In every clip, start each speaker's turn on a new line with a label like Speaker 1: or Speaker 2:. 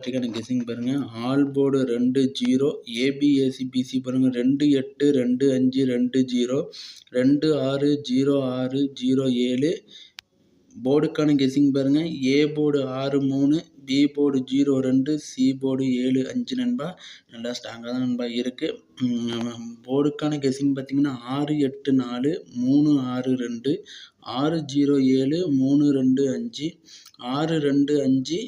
Speaker 1: Ticket guessing பாருங்கள் all board ரெண்டு zero A B A C B C பாருங்கள் ரெண்டு எட்டு ரெண்டு அஞ்சு ரெண்டு ஜீரோ ரெண்டு ஆறு ஜீரோ ஆறு ஜீரோ ஏழு. போர்டுக்கான கெஸிங் பாருங்கள் ஏ போர்டு ஆறு மூணு பி போர்டு ஜீரோ ரெண்டு சி போர்டு ஏழு அஞ்சு நண்பா. நல்லா ஸ்ட்ராங்காக தான் நண்பா இருக்குது போர்டுக்கான கெஸிங் பார்த்திங்கன்னா ஆறு எட்டு நாலு மூணு ஆறு ரெண்டு ஆறு ஜீரோ ஏழு மூணு ரெண்டு அஞ்சு ஆறு ரெண்டு அஞ்சு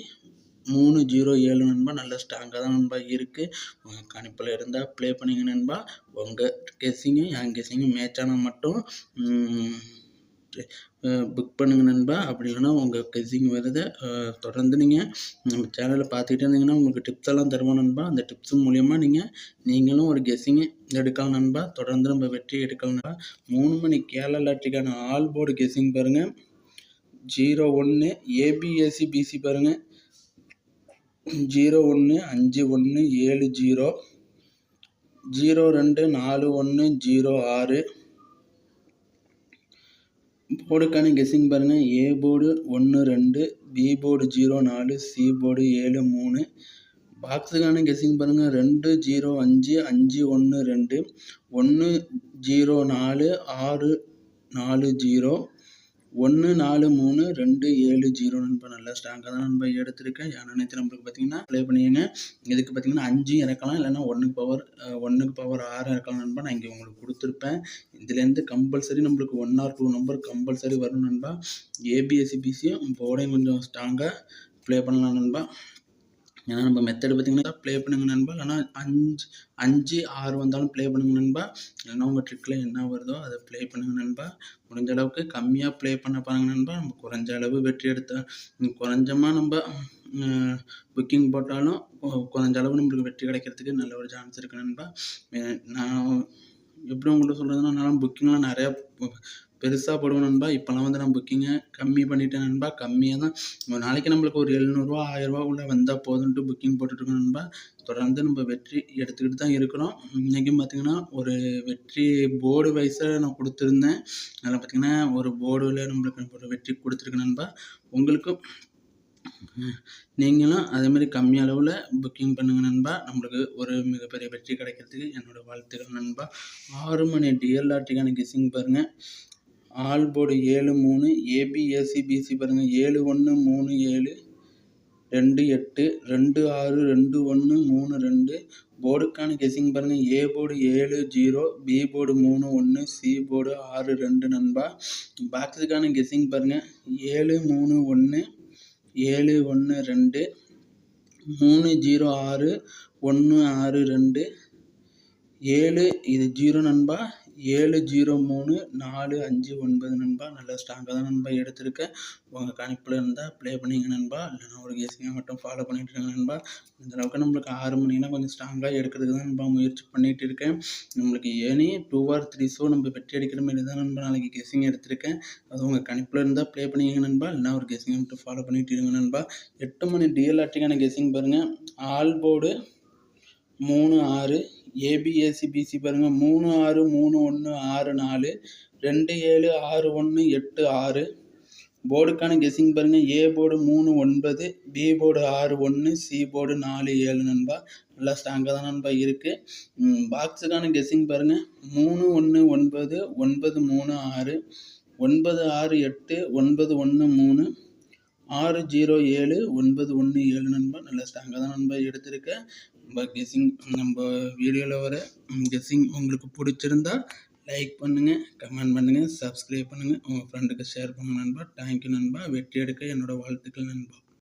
Speaker 1: மூணு ஜீரோ ஏழு நண்பா நல்ல ஸ்ட்ராங்காக தான் நண்பா இருக்குது உங்கள் கணிப்பில் இருந்தால் ப்ளே பண்ணிங்க நண்பா. உங்கள் கெஸ்ஸிங்கும் என் கெஸ்ஸிங்கும் மேட்ச் ஆனால் மட்டும் புக் பண்ணுங்க நண்பா. அப்படி இல்லைன்னா உங்கள் கெஸ்ஸிங் வருது. தொடர்ந்து நீங்கள் நம்ம சேனலில் பார்த்துக்கிட்டே இருந்தீங்கன்னா உங்களுக்கு டிப்ஸ் எல்லாம் தருவோம் நண்பா. அந்த டிப்ஸ் மூலியமாக நீங்கள் நீங்களும் ஒரு கெஸ்ஸிங்கு எடுக்கலாம் நண்பா. தொடர்ந்து நம்ம வெற்றி எடுக்கலாம் நண்பா. மூணு மணி கேரளா லாட்ரிக்கான ஆல் போர்டு கெஸ்ஸிங் பாருங்கள் ஜீரோ ஒன்று ஏபிஎஸ்சி பிசி பாருங்கள் ஜீரோ ஒன்று அஞ்சு ஒன்று ஏழு ஜீரோ ஜீரோ ரெண்டு நாலு ஒன்று ஜீரோ ஆறு. போர்டுக்கான கெஸ்ஸிங் பாருங்கள் ஏ போர்டு ஒன்று ரெண்டு பி போர்டு ஜீரோ நாலு சி போர்டு ஏழு மூணு. பாக்ஸுக்கான கெஸ்ஸிங் பாருங்கள் ரெண்டு ஜீரோ அஞ்சு அஞ்சு ஒன்று ரெண்டு. ஒன்று ஜீரோ நாலு ஆறு நாலு ஜீரோ. ஒன்று நாலு மூணு ரெண்டு ஏழு ஜீரோ நண்பா நல்லா ஸ்ட்ராங்காக தான் நண்பா எடுத்திருக்கேன். ஏன்னா நேற்று நம்மளுக்கு பார்த்தீங்கன்னா ப்ளே பண்ணிக்கங்க இதுக்கு பார்த்தீங்கன்னா அஞ்சு இறக்கலாம். இல்லைன்னா ஒன்றுக்கு பவர் ஒன்றுக்கு பவர் ஆறு இறக்கலாம் நண்பா நான் இங்கே உங்களுக்கு கொடுத்துருப்பேன். இதுலேருந்து கம்பல்சரி நம்மளுக்கு one or two number compulsory வரும் நண்பா. ஏபிஎஸ்சி பிசியும் போர்டையும் கொஞ்சம் ஸ்ட்ராங்காக ப்ளே பண்ணலாம் நண்பா. ஏன்னா நம்ம மெத்தடு பார்த்திங்கன்னா ப்ளே பண்ணுங்க நண்பா? இல்லைனா அஞ்சு அஞ்சு ஆறு வந்தாலும் ப்ளே பண்ணுங்க நண்பா? இல்லைனா உங்கள் ட்ரிக்கில் என்ன வருதோ அதை ப்ளே பண்ணுங்க நண்பா. முடிஞ்ச அளவுக்கு கம்மியாக ப்ளே பண்ண பாருங்க நண்பா. நம்ம குறைஞ்ச அளவு வெற்றி எடுத்தால் குறைஞ்சமாக நம்ம புக்கிங் போட்டாலும் குறைஞ்ச அளவு நம்மளுக்கு வெற்றி கிடைக்கிறதுக்கு நல்ல ஒரு சான்ஸ் இருக்குது நண்பா. நான் எப்படி உங்கள்கிட்ட சொல்கிறதுனா நான் புக்கிங்லாம் நிறையா பெருசாக போடுவோம் நண்பா. இப்போல்லாம் வந்து நான் புக்கிங்கை கம்மி பண்ணிட்டேன் நண்பா. கம்மியாக தான். ஒரு நாளைக்கு நம்மளுக்கு ஒரு எழுநூறுவா ஆயிரரூவா வந்தால் போதுன்ட்டு புக்கிங் போட்டுட்ருக்கோம் நண்பா. தொடர்ந்து நம்ம வெற்றி எடுத்துக்கிட்டு தான் இருக்கிறோம். இன்றைக்கும் பார்த்திங்கன்னா ஒரு வெற்றி போர்டு வைஸாக நான் கொடுத்துருந்தேன். அதில் பார்த்திங்கன்னா ஒரு போர்டில் நம்மளுக்கு ஒரு வெற்றி கொடுத்துருக்கேன் நண்பா. உங்களுக்கும் நீங்களும் அதேமாதிரி கம்மி அளவில் புக்கிங் பண்ணுங்கள் நண்பா. நம்மளுக்கு ஒரு மிகப்பெரிய வெற்றி கிடைக்கிறதுக்கு என்னோடய வாழ்த்துக்கள் நண்பா. ஆறு மணி டிஎல்ஆர்டிக்கான கெஸ்ஸிங் பாருங்கள் ஆல் போர்டு ஏழு மூணு ஏபிஏசி பிசி பாருங்கள் ஏழு ஒன்று மூணு ஏழு ரெண்டு எட்டு ரெண்டு ஆறு ரெண்டு ஒன்று மூணு ரெண்டு. போர்டுக்கான கெஸிங் பாருங்கள் ஏ போர்டு ஏழு ஜீரோ பி போர்டு மூணு ஒன்று சி போர்டு ஆறு ரெண்டு நண்பா. பாக்ஸுக்கான கெஸிங் பாருங்கள் ஏழு மூணு ஒன்று ஏழு ஒன்று ரெண்டு மூணு ஜீரோ ஆறு ஒன்று ஆறு ரெண்டு ஏழு இது ஜீரோ நண்பா. ஏழு ஜீரோ மூணு நாலு அஞ்சு ஒன்பது நண்பா. நல்லா ஸ்ட்ராங்காக தான் நண்பா எடுத்திருக்கேன் உங்கள் கணிப்பில் இருந்தால் ப்ளே பண்ணிங்க நண்பா. இல்லைனா ஒரு கேசிங்காக மட்டும் ஃபாலோ பண்ணிகிட்டு இருக்கேன் நண்பா. இந்த அளவுக்கு நம்மளுக்கு ஆறு மணினா கொஞ்சம் ஸ்ட்ராங்காக எடுக்கிறதுக்கு தான் நண்பா முயற்சி பண்ணிகிட்டு இருக்கேன். நம்மளுக்கு any two or three show நம்ம வெற்றி அடிக்கிற மாதிரி தான் நண்பா நாளைக்கு கெஸிங் எடுத்திருக்கேன். அது உங்கள் கணிப்பில் இருந்தால் ப்ளே பண்ணிங்க நண்பா. இல்லைனா ஒரு கெஸிங்கை மட்டும் ஃபாலோ பண்ணிகிட்டு இருங்க நண்பா. எட்டு மணி டிஎல்ஆர்டிக்கான கெஸிங் பாருங்கள் ஆல் போர்டு மூணு ஆறு A B A C B C பாருங்கள் மூணு ஆறு மூணு ஒன்று ஆறு நாலு ரெண்டு ஏழு ஆறு ஒன்று எட்டு ஆறு. போர்டுக்கான கெஸ்ஸிங் பாருங்கள் ஏ போர்டு மூணு ஒன்பது பி போர்டு ஆறு ஒன்று சி போர்டு நாலு ஏழு நண்பா. நல்லா ஸ்ட்ராங்காக தான் நண்பா இருக்குது பாக்ஸுக்கான கெஸ்ஸிங் பாருங்கள் மூணு ஒன்று ஒன்பது ஒன்பது மூணு ஆறு ஒன்பது ஆறு எட்டு ஒன்பது ஒன்று மூணு. ஆறு ஜீரோ ஏழு ஒன்பது ஒன்று ஏழு நண்பா. நல்ல ஸ்ட்ராங்காக தான் நண்பா எடுத்திருக்கேன் நம்ம கெஸ்ஸிங் நம்ம வீடியோவில் வர கெஸ்ஸிங் உங்களுக்கு பிடிச்சிருந்தா லைக் பண்ணுங்கள் கமெண்ட் பண்ணுங்கள் சப்ஸ்கிரைப் பண்ணுங்கள் உங்கள் ஃப்ரெண்டுக்கு ஷேர் பண்ணுங்கள் நண்பா. தேங்க்யூ நண்பா. வெற்றி எடுக்க என்னோடய வாழ்த்துக்கள் நண்பா.